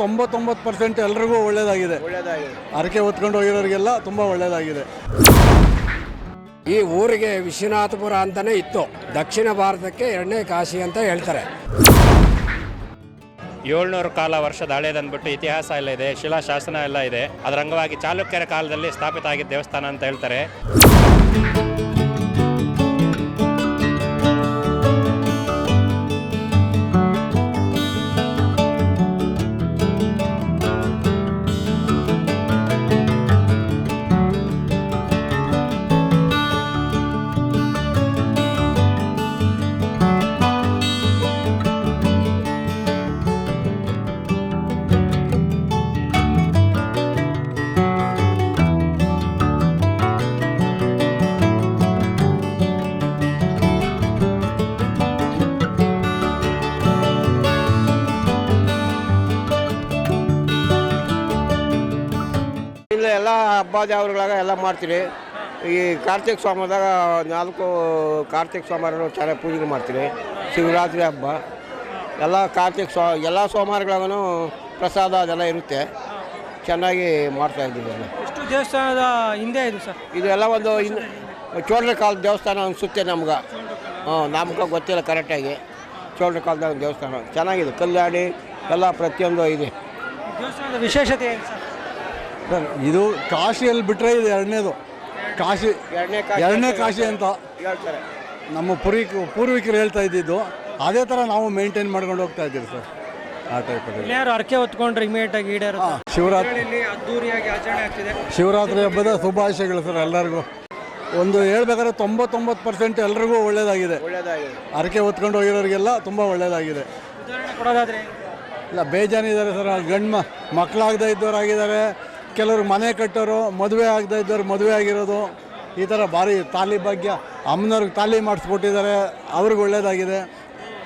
ತೊಂಬತ್ತೊಂಬತ್ತು ಪರ್ಸೆಂಟ್ ಎಲ್ರಿಗೂ ಒಳ್ಳೇದಾಗಿದೆ. ಒಳ್ಳೇದಾಗಿದೆ. ಹರಕೆ ಹೊತ್ಕೊಂಡು ಹೋಗಿರೋರಿಗೆಲ್ಲ ತುಂಬ ಒಳ್ಳೇದಾಗಿದೆ. ಈ ಊರಿಗೆ ವಿಶ್ವನಾಥಪುರ ಅಂತಲೇ ಇತ್ತು. ದಕ್ಷಿಣ ಭಾರತಕ್ಕೆ ಎರಡನೇ ಕಾಶಿ ಅಂತ ಹೇಳ್ತಾರೆ. ಏಳ್ನೂರು ಕಾಲ ವರ್ಷದ ಹಳೇದಂದ್ಬಿಟ್ಟು ಇತಿಹಾಸ ಎಲ್ಲ ಇದೆ ಶಿಲಾಶಾಸನ ಎಲ್ಲ ಇದೆ. ಅದರ ಅಂಗವಾಗಿ ಚಾಲುಕ್ಯರ ಕಾಲದಲ್ಲಿ ಸ್ಥಾಪಿತ ಆಗಿದ್ದ ದೇವಸ್ಥಾನ ಅಂತ ಹೇಳ್ತಾರೆ. ಎಲ್ಲ ಹಬ್ಬ ದೇವರುಗಳಾಗ ಎಲ್ಲ ಮಾಡ್ತೀರಿ. ಈ ಕಾರ್ತಿಕ ಸ್ವಾಮಿದಾಗ ನಾಲ್ಕು ಕಾರ್ತಿಕ ಸೋಮವಾರ ಚೆನ್ನಾಗಿ ಪೂಜೆ ಮಾಡ್ತೀರಿ. ಶಿವರಾತ್ರಿ ಹಬ್ಬ. ಎಲ್ಲ ಕಾರ್ತಿಕ ಸೋ ಎಲ್ಲ ಸೋಮವಾರಗಳಾಗೂ ಪ್ರಸಾದ ಅದೆಲ್ಲ ಇರುತ್ತೆ. ಚೆನ್ನಾಗಿ ಮಾಡ್ತಾ ಇದ್ದೀವಿ ಎಲ್ಲ. ಎಷ್ಟು ದೇವಸ್ಥಾನದ ಹಿಂದೆ ಇದು ಸರ್? ಇದೆಲ್ಲ ಒಂದು ಇನ್ನು ಚೋಳರ ಕಾಲದ ದೇವಸ್ಥಾನ ಅನಿಸುತ್ತೆ ನಮ್ಗೆ. ಹ್ಞೂ ನಮ್ಗೆ ಗೊತ್ತಿಲ್ಲ ಕರೆಕ್ಟಾಗಿ. ಚೋಳರ ಕಾಲದ ದೇವಸ್ಥಾನ. ಚೆನ್ನಾಗಿದೆ. ಕಲ್ಯಾಣಿ ಎಲ್ಲ ಪ್ರತಿಯೊಂದು ಇದೆ. ದೇವಸ್ಥಾನದ ವಿಶೇಷತೆ ಏನು ಸರ್? ಸರ್ ಇದು ಕಾಶಿಯಲ್ಲಿ ಬಿಟ್ಟರೆ ಇದು ಎರಡನೇದು. ಕಾಶಿ ಎರಡನೇ ಎರಡನೇ ಕಾಶಿ ಅಂತ ಹೇಳ್ತಾರೆ. ನಮ್ಮ ಪೂರ್ವಿಕ ಪೂರ್ವಿಕರು ಹೇಳ್ತಾ ಇದ್ದಿದ್ದು. ಅದೇ ಥರ ನಾವು ಮೇಂಟೈನ್ ಮಾಡ್ಕೊಂಡು ಹೋಗ್ತಾ ಇದ್ದೀವಿ ಸರ್ ಆ ಟೈಪ್ ಯಾರು ಹರಕೆ ಹೊತ್ಕೊಂಡ್ರೆ ಇಮಿಡಿಯೇಟ್ ಆಗಿ ಈಡೇರುತ್ತೆ? ಶಿವರಾತ್ರಿ. ಅದ್ದೂರಿಯಾಗಿ ಆಚರಣೆ ಆಗ್ತಿದೆ. ಶಿವರಾತ್ರಿ ಹಬ್ಬದ ಶುಭಾಶಯಗಳು ಸರ್ ಎಲ್ಲರಿಗೂ. ಒಂದು ಹೇಳ್ಬೇಕಾದ್ರೆ ತೊಂಬತ್ತೊಂಬತ್ತು ಪರ್ಸೆಂಟ್ ಎಲ್ರಿಗೂ ಒಳ್ಳೇದಾಗಿದೆ. ಒಳ್ಳೇದಾಗಿದೆ. ಹರಕೆ ಹೊತ್ಕೊಂಡು ಹೋಗಿರೋರಿಗೆಲ್ಲ ತುಂಬ ಒಳ್ಳೇದಾಗಿದೆ. ಉದಾಹರಣೆ ಕೊಡೋದಾದ್ರೆ? ಇಲ್ಲ ಬೇಜಾನಿದ್ದಾರೆ ಸರ್ ಗಂಡು ಮ ಮಕ್ಕಳಾಗದೇ ಇದ್ದವ್ರು ಆಗಿದ್ದಾರೆ ಕೆಲವರು ಮನೆ ಕಟ್ಟೋರು ಮದುವೆ ಆಗದೇ ಇದ್ದವ್ರು ಮದುವೆ ಆಗಿರೋದು ಈ ಥರ ಭಾರಿ ತಾಲಿ ಭಾಗ್ಯ ಅಮ್ಮನವ್ರಿಗೆ ತಾಲಿ ಮಾಡಿಸ್ಬಿಟ್ಟಿದ್ದಾರೆ ಅವ್ರಿಗೆ ಒಳ್ಳೇದಾಗಿದೆ.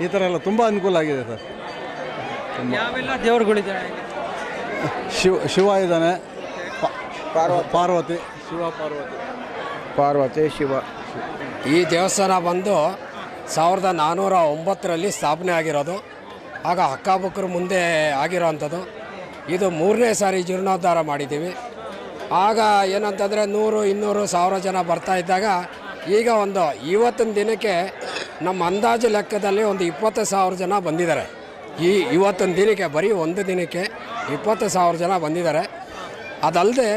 ಈ ಥರ ಎಲ್ಲ ತುಂಬ ಅನುಕೂಲ ಆಗಿದೆ ಸರ್. ಯಾವೆಲ್ಲ ಶಿವ ಶಿವ ಇದ್ದಾನೆ. ಪಾರ್ವತಿ. ಶಿವ ಪಾರ್ವತಿ. ಪಾರ್ವತಿ ಶಿವ. ಈ ದೇವಸ್ಥಾನ ಬಂದು ಸಾವಿರದ ನಾನ್ನೂರ ಒಂಬತ್ತರಲ್ಲಿ ಸ್ಥಾಪನೆ ಆಗಿರೋದು. ಆಗ ಹಕ್ಕಾಬುಕ್ಕರ ಮುಂದೆ ಆಗಿರೋವಂಥದ್ದು ಇದು ಮೂರನೇ ಸಾರಿ ಜೀರ್ಣೋದ್ಧಾರ ಮಾಡಿದ್ದೀವಿ. ಆಗ ಏನಂತಂದರೆ ನೂರು, ಇನ್ನೂರು ಸಾವಿರ ಜನ ಬರ್ತಾ ಇದ್ದಾಗ ಈಗ ಒಂದು ಇವತ್ತಿನ ದಿನಕ್ಕೆ ನಮ್ಮ ಅಂದಾಜು ಲೆಕ್ಕದಲ್ಲಿ ಒಂದು ಇಪ್ಪತ್ತು ಸಾವಿರ ಜನ ಬಂದಿದ್ದಾರೆ. ಈ ಇವತ್ತಿನ ದಿನಕ್ಕೆ, ಬರೀ ಒಂದು ದಿನಕ್ಕೆ ಇಪ್ಪತ್ತು ಸಾವಿರ ಜನ ಬಂದಿದ್ದಾರೆ. ಅದಲ್ಲದೆ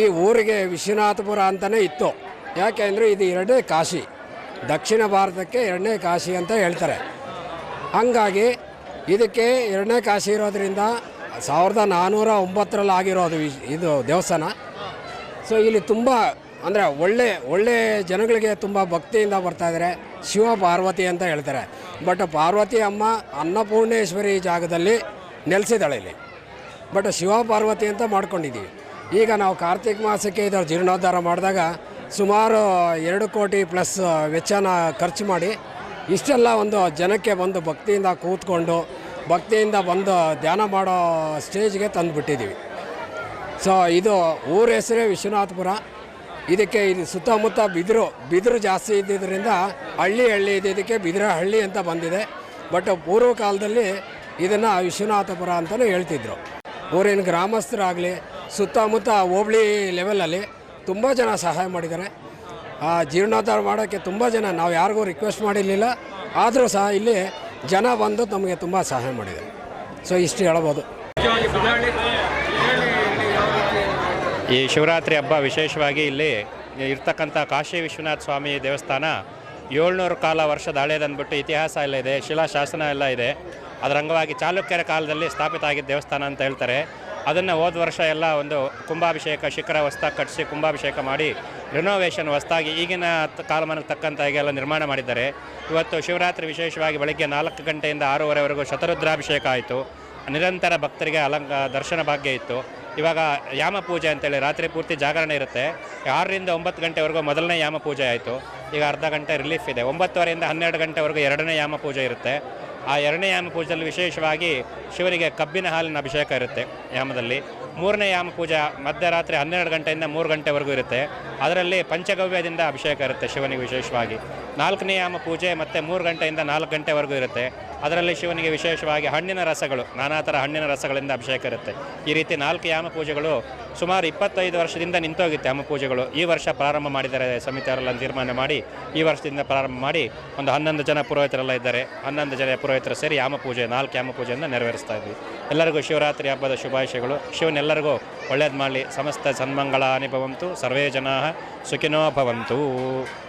ಈ ಊರಿಗೆ ವಿಶ್ವನಾಥಪುರ ಅಂತಲೇ ಇತ್ತು. ಯಾಕೆ ಅಂದರೆ ಇದು ಎರಡನೇ ಕಾಶಿ. ದಕ್ಷಿಣ ಭಾರತಕ್ಕೆ ಎರಡನೇ ಕಾಶಿ ಅಂತ ಹೇಳ್ತಾರೆ. ಹಾಗಾಗಿ ಇದಕ್ಕೆ ಎರಡನೇ ಕಾಶಿ ಇರೋದ್ರಿಂದ ಸಾವಿರದ ನಾನ್ನೂರ ಒಂಬತ್ತರಲ್ಲಿ ಆಗಿರೋದು ಇದು ದೇವಸ್ಥಾನ. ಸೊ ಇಲ್ಲಿ ತುಂಬ, ಅಂದರೆ ಒಳ್ಳೆ ಒಳ್ಳೆ ಜನಗಳಿಗೆ ತುಂಬ ಭಕ್ತಿಯಿಂದ ಬರ್ತಾ ಇದ್ದಾರೆ ಶಿವ ಪಾರ್ವತಿ ಅಂತ ಹೇಳ್ತಾರೆ. ಬಟ್ ಪಾರ್ವತಿ ಅಮ್ಮ ಅನ್ನಪೂರ್ಣೇಶ್ವರಿ ಜಾಗದಲ್ಲಿ ನೆಲೆಸಿದಾಳೆ ಇಲ್ಲಿ. ಬಟ್ ಶಿವ ಪಾರ್ವತಿ ಅಂತ ಮಾಡ್ಕೊಂಡಿದ್ದೀವಿ. ಈಗ ನಾವು ಕಾರ್ತಿಕ ಮಾಸಕ್ಕೆ ಇದರ ಜೀರ್ಣೋದ್ಧಾರ ಮಾಡಿದಾಗ ಸುಮಾರು ಎರಡು ಕೋಟಿ ಪ್ಲಸ್ ವೆಚ್ಚನ ಖರ್ಚು ಮಾಡಿ ಇಷ್ಟೆಲ್ಲ ಒಂದು ಜನಕ್ಕೆ ಬಂದು ಭಕ್ತಿಯಿಂದ ಕೂತ್ಕೊಂಡು ಭಕ್ತಿಯಿಂದ ಬಂದು ಧ್ಯಾನ ಮಾಡೋ ಸ್ಟೇಜ್ಗೆ ತಂದುಬಿಟ್ಟಿದ್ದೀವಿ. ಸೊ, ಇದು ಊರ ಹೆಸರೇ ವಿಶ್ವನಾಥಪುರ. ಇದಕ್ಕೆ ಇದು ಸುತ್ತಮುತ್ತ ಬಿದಿರು ಬಿದಿರು ಜಾಸ್ತಿ ಇದ್ದಿದ್ದರಿಂದ ಹಳ್ಳಿ ಹಳ್ಳಿ ಇದ್ದಿದ್ದಕ್ಕೆ ಬಿದಿರ ಹಳ್ಳಿ ಅಂತ ಬಂದಿದೆ. ಬಟ್ ಪೂರ್ವ ಕಾಲದಲ್ಲಿ ಇದನ್ನು ವಿಶ್ವನಾಥಪುರ ಅಂತಲೂ ಹೇಳ್ತಿದ್ರು. ಊರಿನ ಗ್ರಾಮಸ್ಥರಾಗಲಿ, ಸುತ್ತಮುತ್ತ ಹೋಬಳಿ ಲೆವೆಲಲ್ಲಿ ತುಂಬ ಜನ ಸಹಾಯ ಮಾಡಿದ್ದಾರೆ. ಆ, ಜೀರ್ಣೋದ್ಧಾರ ಮಾಡೋಕ್ಕೆ ತುಂಬ ಜನ, ನಾವು ಯಾರಿಗೂ ರಿಕ್ವೆಸ್ಟ್ ಮಾಡಿರಲಿಲ್ಲ. ಆದರೂ ಸಹ ಇಲ್ಲಿ ಜನ ಬಂದು ನಮಗೆ ತುಂಬ ಸಹಾಯ ಮಾಡಿದೆ ಸೊ ಇಷ್ಟು ಹೇಳ್ಬೋದು. ಈ ಶಿವರಾತ್ರಿ ಹಬ್ಬ ವಿಶೇಷವಾಗಿ ಇಲ್ಲಿ ಇರ್ತಕ್ಕಂಥ ಕಾಶಿ ವಿಶ್ವನಾಥ ಸ್ವಾಮಿ ದೇವಸ್ಥಾನ ಏಳ್ನೂರು ಕಾಲ ವರ್ಷದ ಹಳೇದಂದ್ಬಿಟ್ಟು ಇತಿಹಾಸ ಎಲ್ಲ ಇದೆ, ಶಿಲಾಶಾಸನ ಎಲ್ಲ ಇದೆ. ಅದರ ಅಂಗವಾಗಿ ಚಾಲುಕ್ಯರ ಕಾಲದಲ್ಲಿ ಸ್ಥಾಪಿತ ಆಗಿದ್ದ ದೇವಸ್ಥಾನ ಅಂತ ಹೇಳ್ತಾರೆ. ಅದನ್ನು ಹೋದ ವರ್ಷ ಎಲ್ಲ ಒಂದು ಕುಂಭಾಭಿಷೇಕ, ಶಿಖರ ಹೊಸ್ದಾಗಿ ಕಟ್ಟಿಸಿ ಕುಂಭಾಭಿಷೇಕ ಮಾಡಿ ರಿನೋವೇಷನ್ ಹೊಸ್ದಾಗಿ ಈಗಿನ ಕಾಲಮಾನಕ್ಕೆ ತಕ್ಕಂಥ ಎಲ್ಲ ನಿರ್ಮಾಣ ಮಾಡಿದ್ದಾರೆ. ಇವತ್ತು ಶಿವರಾತ್ರಿ ವಿಶೇಷವಾಗಿ ಬೆಳಗ್ಗೆ ನಾಲ್ಕು ಗಂಟೆಯಿಂದ ಆರೂವರೆವರೆಗೂ ಶತರುದ್ರಾಭಿಷೇಕ ಆಯಿತು. ನಿರಂತರ ಭಕ್ತರಿಗೆ ಅಲಂಕ, ದರ್ಶನ ಭಾಗ್ಯ ಇತ್ತು. ಇವಾಗ ಯಾಮ ಪೂಜೆ ಅಂತೇಳಿ ರಾತ್ರಿ ಪೂರ್ತಿ ಜಾಗರಣೆ ಇರುತ್ತೆ. ಆರರಿಂದ ಒಂಬತ್ತು ಗಂಟೆವರೆಗೂ ಮೊದಲನೇ ಯಾಮ ಪೂಜೆ ಆಯಿತು. ಈಗ ಅರ್ಧ ಗಂಟೆ ರಿಲೀಫ್ ಇದೆ. ಒಂಬತ್ತುವರೆಯಿಂದ ಹನ್ನೆರಡು ಗಂಟೆವರೆಗೂ ಎರಡನೇ ಯಾಮ ಪೂಜೆ ಇರುತ್ತೆ. ಆ ಎರಡನೇ ಯಾಮ ಪೂಜೆಯಲ್ಲಿ ವಿಶೇಷವಾಗಿ ಶಿವನಿಗೆ ಕಬ್ಬಿನ ಹಾಲಿನ ಅಭಿಷೇಕ ಇರುತ್ತೆ ಯಾಮದಲ್ಲಿ. ಮೂರನೇ ಯಾಮ ಪೂಜೆ ಮಧ್ಯರಾತ್ರಿ ಹನ್ನೆರಡು ಗಂಟೆಯಿಂದ ಮೂರು ಗಂಟೆವರೆಗೂ ಇರುತ್ತೆ. ಅದರಲ್ಲಿ ಪಂಚಗವ್ಯದಿಂದ ಅಭಿಷೇಕ ಇರುತ್ತೆ ಶಿವನಿಗೆ ವಿಶೇಷವಾಗಿ. ನಾಲ್ಕನೇ ಯಾಮ ಪೂಜೆ ಮತ್ತು ಮೂರು ಗಂಟೆಯಿಂದ ನಾಲ್ಕು ಗಂಟೆವರೆಗೂ ಇರುತ್ತೆ. ಅದರಲ್ಲಿ ಶಿವನಿಗೆ ವಿಶೇಷವಾಗಿ ಹಣ್ಣಿನ ರಸಗಳು, ನಾನಾ ಥರ ಹಣ್ಣಿನ ರಸಗಳಿಂದ ಅಭಿಷೇಕ ಇರುತ್ತೆ. ಈ ರೀತಿ ನಾಲ್ಕು ಯಾಮ ಪೂಜೆಗಳು ಸುಮಾರು ಇಪ್ಪತ್ತೈದು ವರ್ಷದಿಂದ ನಿಂತೋಗಿತ್ತು ಯಾಮ ಪೂಜೆಗಳು. ಈ ವರ್ಷ ಪ್ರಾರಂಭ ಮಾಡಿದ್ದಾರೆ ಸಮಿತಿಯವರೆಲ್ಲ ತೀರ್ಮಾನ ಮಾಡಿ, ಈ ವರ್ಷದಿಂದ ಪ್ರಾರಂಭ ಮಾಡಿ ಒಂದು ಹನ್ನೊಂದು ಜನ ಪುರೋಹಿತರೆಲ್ಲ ಇದ್ದಾರೆ. ಹನ್ನೊಂದು ಜನ ಪುರೋಹಿತರು ಸೇರಿ ಯಾಮ ಪೂಜೆ, ನಾಲ್ಕು ಯಾಮ ಪೂಜೆಯನ್ನು ನೆರವೇರಿಸ್ತಾ ಇದ್ವಿ. ಎಲ್ಲರಿಗೂ ಶಿವರಾತ್ರಿ ಹಬ್ಬದ ಶುಭಾಶಯಗಳು. ಶಿವನೆಲ್ಲರಿಗೂ ಒಳ್ಳೇದು ಮಾಡಲಿ. ಸಮಸ್ತ ಸನ್ಮಂಗಳ ಅನುಭವಂತು, ಸರ್ವೇ ಜನ ಸುಖಿನೋ ಭವಂತು.